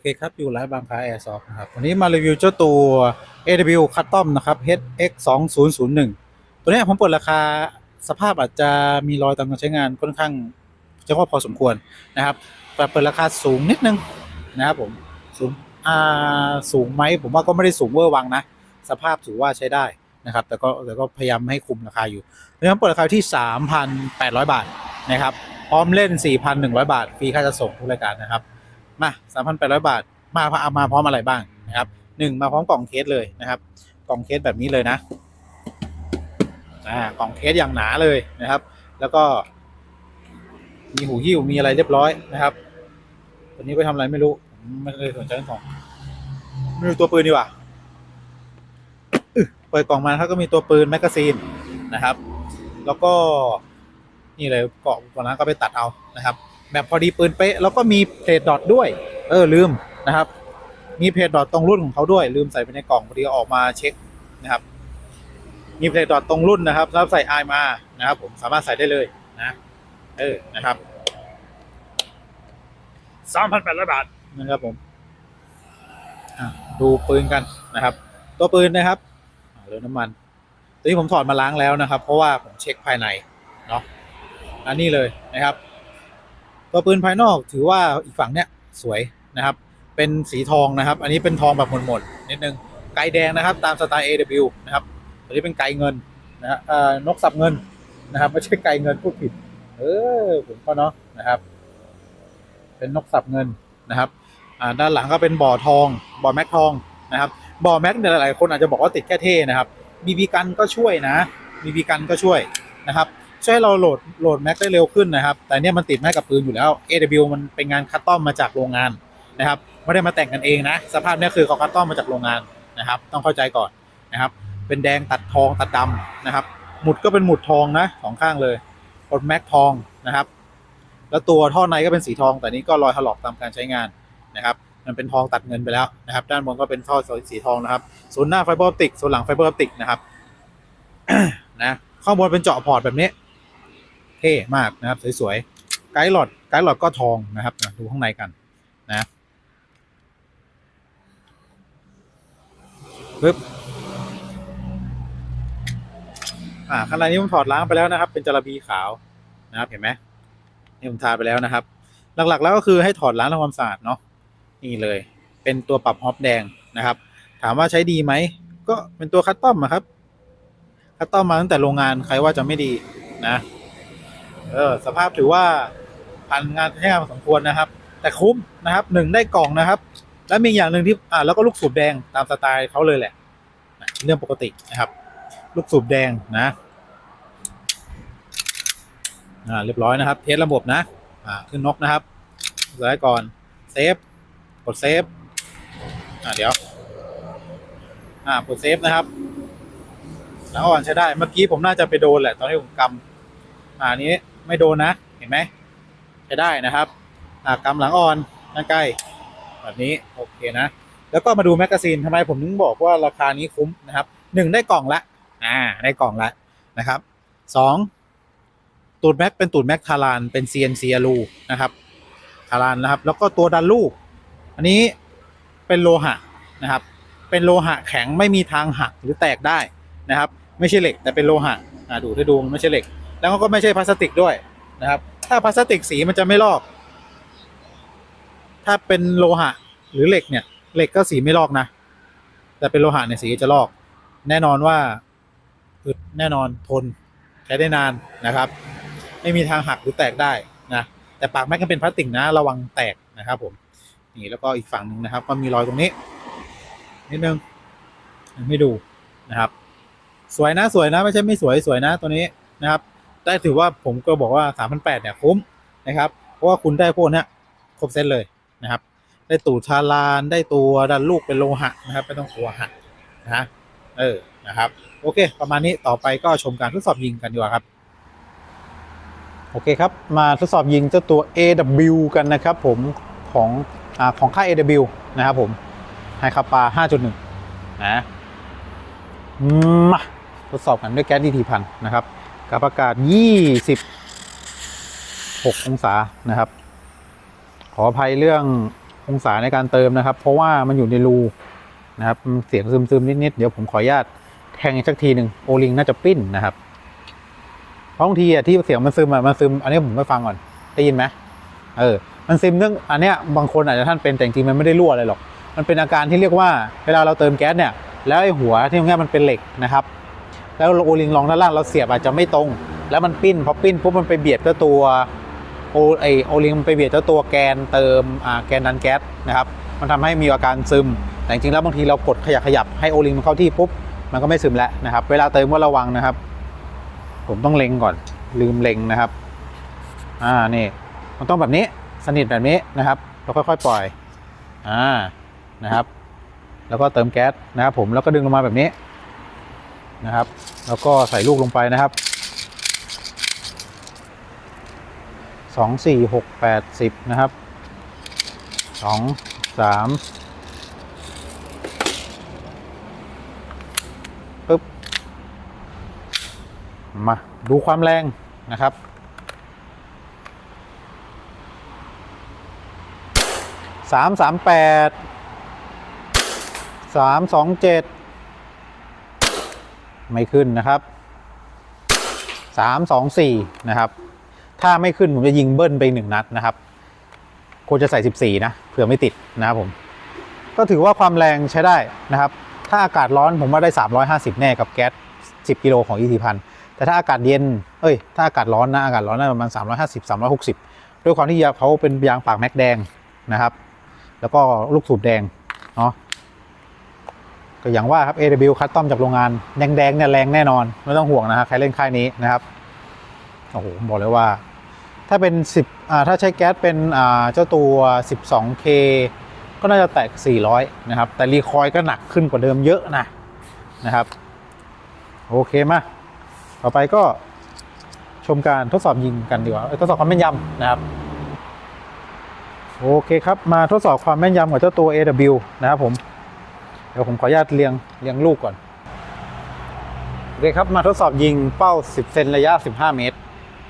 โอเคครับอยู่ไลฟ์บางคาแอร์ซอฟนะครับวันนี้มารีวิวเจ้าตัว AW Custom นะครับ HX 2 0 0 1ตัวนี้ผมเปิดราคาสภาพอาจจะมีรอยตามการใช้งานค่อนข้างจะว่าพอสมควรนะครับแต่เปิดราคาสูงนิดนึงนะครับผมสูงอ่าสูงไหมผมว่าก็ไม่ได้สูงเวอร์วังนะ สภาพถือว่าใช้ได้นะครับ แต่ก็แต่ก็พยายามให้คุมราคาอยู่เราะฉะนั้นเปิดราคาที่ 3,800 บาทนะครับพร้อมเล่น 4,100 บาทฟรีค่าจะส่งทุกรายการนะครับ มา3,800บาท มาเอามาพร้อมอะไรบ้างนะครับหนึ่งมาพร้อมกล่องเคสเลยนะครับ กล่องเคสแบบนี้เลยนะอ่ากล่องเคสอย่างหนาเลยนะครับ แล้วก็มีหูหิ้วมีอะไรเรียบร้อยนะครับตัวนี้ไปทำอะไรไม่รู้ไม่เคยสนใจของไม่รู้ตัวปืนดีกว่าเปิดกล่องมาเขาก็มีตัวปืนแมกกาซีนนะครับ แล้วก็นี่เลยเกาะก่อนนั้นก็ไปตัดเอานะครับ แบบพอดีปืนเป๊ะแล้วก็มีเพลทดอทด้วย เออลืมนะครับ มีเพลทดอทตรงรุ่นของเขาด้วย ลืมใส่ไปในกล่องพอดีเอาออกมาเช็คนะครับ มีเพลทดอทตรงรุ่นนะครับสำหรับใส่ไอมานะครับ ผมสามารถใส่ได้เลยนะเออนะครับสามพันแปดร้อยบาทนะครับผมอะดูปืนกันนะครับ ตัวปืนนะครับอ่าเรือน้ำมัน ตัวนี้ผมถอดมาล้างแล้วนะครับ เพราะว่าผมเช็คภายในเนาะอันนี้เลยนะครับ ตัวปืนภายนอกถือว่าอีกฝั่งเนี้ยสวยนะครับ เป็นสีทองนะครับ อันนี้เป็นทองแบบหมดๆนิดนึงไกแดงนะครับ ตามสไตล์ AW นะครับตัวนี้เป็นไกเงินนะฮะนกสับเงินนะครับไม่ใช่ไกเงินพูดผิด เออผมก็เนาะนะครับ เป็นนกสับเงินนะครับด้านหลังก็เป็นบ่อทอง บ่อแม็กทองนะครับบ่อแม็กเนี่ยหลายคนอาจจะบอกว่าติดแค่เท่นะครับบีบีกันก็ช่วยนะบีบีกันก็ช่วยนะครับ ช่วยให้เราโหลดโหลดแม็กได้เร็วขึ้นนะครับ แต่เนี่ยมันติดแม็กกับปืนอยู่แล้ว AW มันเป็นงานคัสตอมมาจากโรงงานนะครับไม่ได้มาแต่งกันเองนะ สภาพเนี้คือเขาคัสตอมมาจากโรงงานนะครับ ต้องเข้าใจก่อนนะครับ เป็นแดงตัดทองตัดดำนะครับ หมุดก็เป็นหมุดทองนะสองข้างเลยกดแม็กทองนะครับ แล้วตัวท่อในก็เป็นสีทอง แต่นี้ก็รอยถลอกตามการใช้งานนะครับมันเป็นทองตัดเงินไปแล้วนะครับ ด้านบนก็เป็นท่อสีทองนะครับส่วนหน้าไฟเบอร์ออปติกส่วนหลังไฟเบอร์ออปติกนะครับนะข้างบนเป็นเจาะพอร์ตแบบนี้ เท่มากนะครับ สวยๆไกด์หลอดไกด์หลอดก็ทองนะครับดูข้างในกันนะปึ๊บอ่าข้างในนี้ผมถอดล้างไปแล้วนะครับ เป็นจระบีขาวนะครับ เห็นไหมนี่ผมทาไปแล้วนะครับ หลักๆแล้วก็คือให้ถอดล้างทำความสะอาดเนาะนี่เลย เป็นตัวปรับฮอปแดงนะครับ ถามว่าใช้ดีไหมก็เป็นตัวคัสตอมอะครับคัสตอมมาตั้งแต่โรงงานใครว่าจะไม่ดีนะ เออสภาพถือว่าผ่านงานใช้งานพอสมควรนะครับ แต่คุ้มนะครับหนึ่งได้กล่องนะครับ และมีอย่างหนึ่งที่อ่าแล้วก็ลูกสูบแดงตามสไตล์เขาเลยแหละนะเรื่องปกตินะครับ ลูกสูบแดงนะอ่าเรียบร้อยนะครับ เทสระบบนะอ่าขึ้นนกนะครับสไลด์ก่อนเซฟกดเซฟอ่าเดี๋ยวอ่ากดเซฟนะครับแล้วอ่อนใช้ได้เมื่อกี้ผมน่าจะไปโดนแหละตอนที่ผมกำอ่านี้ ไม่โดนนะ เห็นไหมใช้ได้นะครับอ่ากกำหลังอ่อนนั่นใกล้แบบนี้โอเคนะ แล้วก็มาดูแมกกาซีนทำไมผมถึงบอกว่าราคานี้คุ้มนะครับหนึ่งได้กล่องละอ่าได้กล่องละนะครับสองตูดแม็กเป็นตูดแม็กทารานเป็น CNC อลูนะครับทารานนะครับ แล้วก็ตัวดันลูก อันนี้เป็นโลหะนะครับ เป็นโลหะแข็งไม่มีทางหักหรือแตกได้นะครับ ไม่ใช่เหล็กแต่เป็นโลหะอ่าดูให้ดูไม่ใช่เหล็ก แล้วก็ไม่ใช่พลาสติกด้วยนะครับ ถ้าพลาสติกสีมันจะไม่ลอก ถ้าเป็นโลหะหรือเหล็กเนี่ย เหล็กก็สีไม่ลอกนะ แต่เป็นโลหะเนี่ยสีจะลอก แน่นอนว่าอึดแน่นอนทนใช้ได้นานนะครับ ไม่มีทางหักหรือแตกได้นะแต่ปากแม็กก็เป็นพลาสติกนะ ระวังแตกนะครับ ผมนี่แล้วก็อีกฝั่งหนึ่งนะครับ ก็มีรอยตรงนี้ นิดนึงไม่ดูนะครับ สวยนะสวยนะ ไม่ใช่ไม่สวยสวยนะตัวนี้นะครับ ได้ถือว่าผมก็บอกว่า3 0 0เนี่ยคุ้มนะครับ เพราะว่าคุณได้พวกนี้ครบเซตเลยนะครับ ได้ตูดชาลานได้ตัวดันลูกเป็นโลหะนะครับไม่ต้องกลัวหักนะเออนะครับ โอเค ประมาณนี้ต่อไปก็ชมการทดสอบยิงกันดีกว่าครับ โอเคครับ มาทดสอบยิงเจ้าตัว AW กันนะครับผมของอของค่าย AW นะครับผมไฮคาปา 5.1 นะมาทดสอบกันด้วยแก๊สดีทีพันนะครับ กับอากาศ 26 องศานะครับ ขออภัยเรื่ององศาในการเติมนะครับ เพราะว่ามันอยู่ในรูนะครับเสียงซึมๆ นิด ๆ เดี๋ยวผมขออนุญาตแทงอีกสักทีหนึ่งโอลิงน่าจะปิ้นนะครับเพราะบางทีอะที่เสียงมันซึมอะมันซึม อันนี้ผมไม่ฟังก่อนได้ยินไหมเออ มันซึมเรื่องอันเนี้ยบางคนอาจจะท่านเป็นแต่จริงมันไม่ได้รั่วอะไรหรอก มันเป็นอาการที่เรียกว่าเวลาเราเติมแก๊สเนี่ย แล้วไอ้หัวที่ตรงนี้มันเป็นเหล็กนะครับ แล้วโอลิงรองด้านล่างเราเสียบอาจจะไม่ตรง แล้วมันปิ้นพอปิ้นปุ๊บมันไปเบียดกับตัวโอไอโอลิงมันไปเบียดเจ้าตัวแกนเติมอ่าแกนดันแก๊สนะครับมันทำให้มีอาการซึม แต่จริงๆแล้วบางทีเรากดขยับขยับให้โอลิงมันเข้าที่ปุ๊บมันก็ไม่ซึมแล้วนะครับ เวลาเติมก็ระวังนะครับ ผมต้องเล็งก่อนลืมเล็งนะครับอ่านี่มันต้องแบบนี้สนิทแบบนี้นะครับแล้วค่อยๆปล่อยอ่านะครับ แล้วก็เติมแก๊สนะครับผมแล้วก็ดึงลงมาแบบนี้ นะครับ แล้วก็ใส่ลูกลงไปนะครับสองสี่หกแปดสิบนะครับสองสามปึ๊บ มาดูความแรงนะครับสามสามแปดสามสองเจ็ด ไม่ขึ้นนะครับสามสองสี่นะครับ ถ้าไม่ขึ้นผมจะยิงเบิ้ลไปหนึ่งนัดนะครับควรจะใส่14นะเผื่อไม่ติดนะครับผม ก็ถือว่าความแรงใช้ได้นะครับ ถ้าอากาศร้อนผมว่าได้350แน่กับแก๊ส10กิโลของ ET พันแต่ถ้าอากาศเย็น เอ้ย ถ้าอากาศร้อนนะ อากาศร้อนน่าจะประมาณ 350 360 ด้วยความที่เขาเป็นยางปากแม็กแดงนะครับ แล้วก็ลูกสูบแดง เนาะ ก็อย่างว่าครับ AW คัสตอมจากโรงงานแดงๆเนี่ยแรงแน่นอน ไม่ต้องห่วงนะฮะใครเล่นค่ายนี้นะครับโอ้โหผมบอกเลยว่า ถ้าเป็น 10อ่าถ้าใช้แก๊สเป็นอ่าเจ้าตัว 12K ก็น่าจะแตก 400 นะครับ แต่รีคอยล์ก็หนักขึ้นกว่าเดิมเยอะนะนะครับ โอเคมาต่อไปก็ชมการทดสอบยิงกันดีกว่าทดสอบความแม่นยำนะครับโอเคครับ มาทดสอบความแม่นยำของเจ้าตัว AW นะครับผม เดี๋ยวผมขออนุญาตเรียงเรียงลูกก่อนโอเคครับมาทดสอบยิงเป้า 10 เซนระยะ 15 เมตร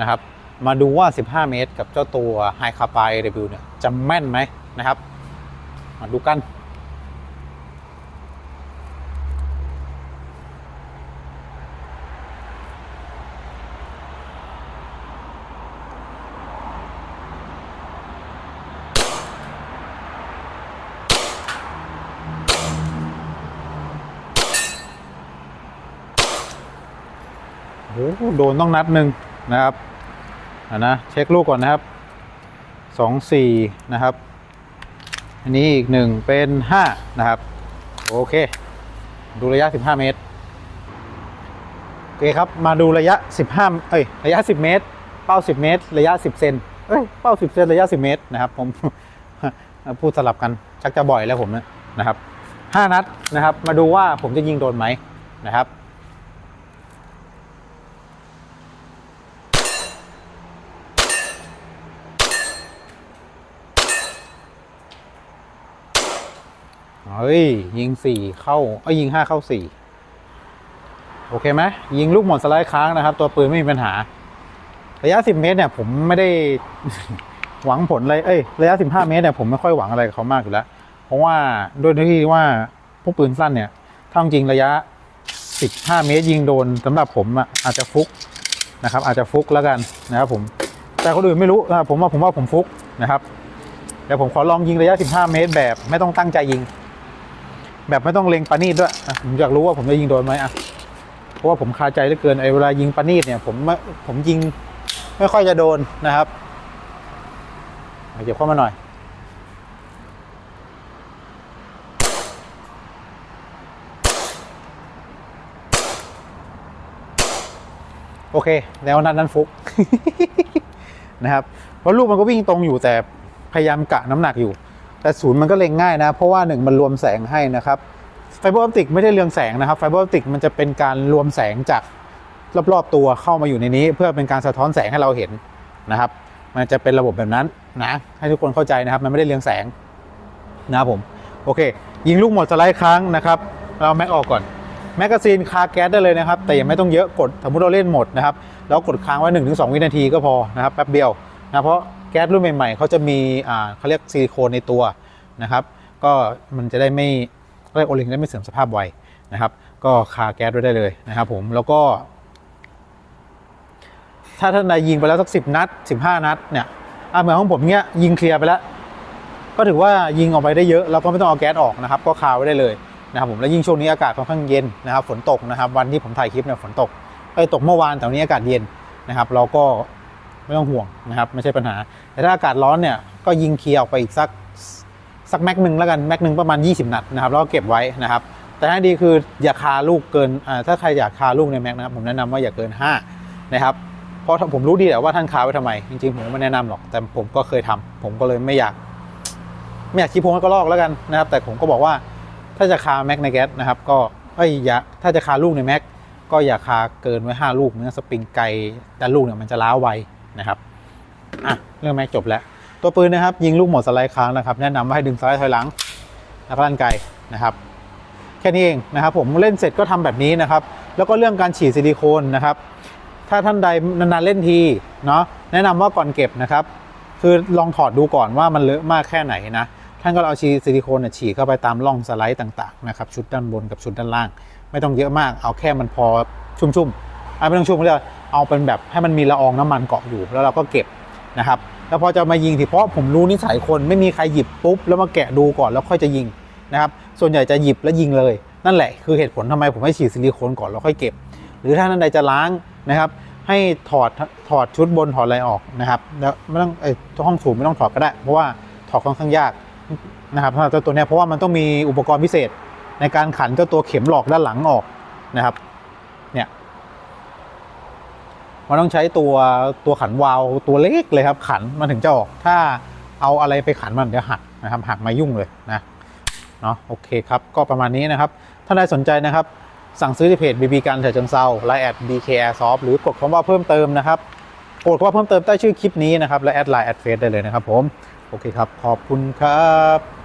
นะครับ มาดูว่า 15 เมตร กับเจ้าตัว High c a p a AW เนี่ยจะแม่นไหมนะครับ มาดูกัน อ้โดนต้องนัดหนึ่งนะครับอ่านะเช็คลูกก่อนนะครับสองสี่นะครับ อันนี้อีกหนึ่งเป็นห้านะครับ โอเค ดูระยะ 15 เมตร โอเคครับ มาดูระยะ 15 เอ้ย ระยะ 10 เมตร เป้า 10 เมตร ระยะ 10 เซนเอ้ย เป้า 10 เซนระยะ 10 เมตรนะครับ ผม พูดสลับกันชักจะบ่อยแล้วผมนะนะครับ 5 นัดนะครับ มาดูว่าผมจะยิงโดนไหมนะครับ เฮ้ย ยิงสี่เข้า เอ้ยยิงห้าเข้าสี่โอเคไหมยิงลูกหมดสไลด์ค้างนะครับ ตัวปืนไม่มีปัญหา ระยะสิบเมตรเนี่ย ผมไม่ได้หวังผลอะไรเอ้ยระยะสิบห้าเมตรเนี่ยผมไม่ค่อยหวังอะไรกับเขามากอยู่แล้ว เพราะว่าด้วยที่ว่าพวกปืนสั้นเนี่ยถ้าจริงระยะสิบห้าเมตรยิงโดนสำหรับผมอะอาจจะฟุกนะครับ อาจจะฟุกแล้วกันนะครับผมแต่คนอื่นไม่รู้นะผมว่าผมว่าผมฟุกนะครับเดี๋ยวผมขอลองยิงระยะ 15 เมตรแบบ ไม่ต้องตั้งใจยิง แบบไม่ต้องเล็งปานีดด้วยผมอยากรู้ว่าผมจะยิงโดนไหมอะเพราะว่าผมคาใจเหลือเกินไอ้เวลายิงปานีดเนี่ย ผมไม่ผมยิงไม่ค่อยจะโดนนะครับเก็บเข้ามาหน่อย โอเค แล้วนั้นนั้นฟุกนะครับ เพราะลูกมันก็วิ่งตรงอยู่แต่พยายามกะน้ำหนักอยู่ แต่ศูนย์มันก็เล็งง่ายนะ เพราะว่าหนึ่งมันรวมแสงให้นะครับไฟเบอร์ออปติกไม่ได้เรืองแสงนะครับไฟเบอร์ออปติกมันจะเป็นการรวมแสงจากรอบๆตัวเข้ามาอยู่ในนี้ เพื่อเป็นการสะท้อนแสงให้เราเห็นนะครับ มันจะเป็นระบบแบบนั้นนะให้ทุกคนเข้าใจนะครับ มันไม่ได้เรืองแสงนะครับผมโอเค ยิงลูกหมดสไลด์ครั้งนะครับเราแม็กออกก่อนแมกกาซีนคาแก๊สได้เลยนะครับ แต่ยังไม่ต้องเยอะกดสมมติเราเล่นหมดนะครับแล้วกดค้างไว้1นถึงสวินาทีก็พอนะครับแป๊บเดียวนะเพราะ แก๊สรุ่นใหม่ ๆเขาจะมีอ่าเขาเรียกซิลิโคนในตัวนะครับ ก็มันจะได้ไม่เรียกโอลิงได้ไม่เสื่อมสภาพไวนะครับ ก็คาแก๊สไว้ได้เลยนะครับผมแล้วก็ ถ้าท่านใดยิงไปแล้วสักสิบนัดสิบห้านัดเนี่ยอะเหมือนของผมเนี้ยยิงเคลียร์ไปแล้วก็ถือว่ายิงออกไปได้เยอะแล้วก็ไม่ต้องเอาแก๊สออกนะครับ ก็คาไว้ได้เลยนะครับผมแล้วยิ่งช่วงนี้อากาศค่อนข้างเย็นนะครับ ฝนตกนะครับ วันที่ผมถ่ายคลิปเนี่ยฝนตกไอ้ตกเมื่อวานแต่วันนี้อากาศเย็นนะครับ เราก็ ไม่ต้องห่วงนะครับไม่ใช่ปัญหา แต่ถ้าอากาศร้อนเนี่ยก็ยิงเคลียร์ออกไปอีกสักสักแม็กหนึ่งแล้วกันแม็กหนึ่งประมาณ 20 นัดนะครับแล้วก็เก็บไว้นะครับแต่ถ้าดีคืออย่าคาลูกเกินถ้าใครอยากคาลูกในแม็กนะครับผมแนะนำว่าอย่าเกิน 5 นะครับเพราะผมรู้ดีแหละว่าท่านคาไว้ทำไม จริงๆ ผมไม่แนะนำหรอก แต่ผมก็เคยทำผมก็เลยไม่อยาก ไม่อยากชี้พงก็ลอกแล้วกันนะครับ แต่ผมก็บอกว่าถ้าจะคาแม็กในแก๊สนะครับ ก็เอ้ยอย่าถ้าจะคาลูกในแม็กก็อย่าคาเกินไว้ 5 ลูกเนื้อสปริงไกลแต่ลูกเนี่ยมันจะล้าไว นะครับอะเรื่องแม็กจบแล้ว ตัวปืนนะครับ ยิงลูกหมดสไลด์ค้างนะครับ แนะนำว่าให้ดึงสไลด์ถอยหลังแล้วก็ลั่นไกนะครับ แค่นี้เองนะครับ ผมเล่นเสร็จก็ทำแบบนี้นะครับ แล้วก็เรื่องการฉีดซิลิโคนนะครับ ถ้าท่านใดนานๆเล่นทีเนาะแนะนำว่าก่อนเก็บนะครับ คือลองถอดดูก่อนว่ามันเลอะมากแค่ไหนนะท่านก็เอาชีซิลิโคนฉีดเข้าไปตามร่องสไลด์ต่างๆนะครับชุดด้านบนกับชุดด้านล่าง ไม่ต้องเยอะมากเอาแค่มันพอชุ่มๆ ไม่ต้องชุ่มเรียกเอาเป็นแบบให้มันมีละอองน้ำมันเกาะอยู่แล้วเราก็เก็บนะครับแล้วพอจะมายิงที่เพราะผมรู้นิสัยคนไม่มีใครหยิบปุ๊บแล้วมาแกะดูก่อนแล้วค่อยจะยิงนะครับส่วนใหญ่จะหยิบแล้วยิงเลย นั่นแหละคือเหตุผลทำไมผมให้ฉีดซิลิโคนก่อนแล้วค่อยเก็บ หรือถ้าท่านใดจะล้างนะครับให้ถอดถอดชุดบนถอดอะไรออกนะครับแล้วไม่ต้องไอ้ห้องสูบไม่ต้องถอดก็ได้ เพราะว่าถอดค่อนข้างยากนะครับสำหรับเจ้าตัวเนี้ยเพราะว่ามันต้องมีอุปกรณ์พิเศษ ในการขันเจ้าตัวเข็มหลอกด้านหลังออกนะครับ มันต้องใช้ตัวตัวขันวาล์วตัวเล็กเลยครับขันมันถึงจะออก ถ้าเอาอะไรไปขันมันเดี๋ยวหักนะครับหักมายุ่งเลยนะเนาะโอเคครับ ก็ประมาณนี้นะครับ ถ้าใดสนใจนะครับ สั่งซื้อที่เพจ BB การเถิดจังเซาไลน์แอด BK Airsoft หรือกดคำว่าเพิ่มเติมนะครับกดคำว่าเพิ่มเติมใต้ชื่อคลิปนี้นะครับและแอดไลน์แอดเฟซได้เลยนะครับผมโอเคครับขอบคุณครับ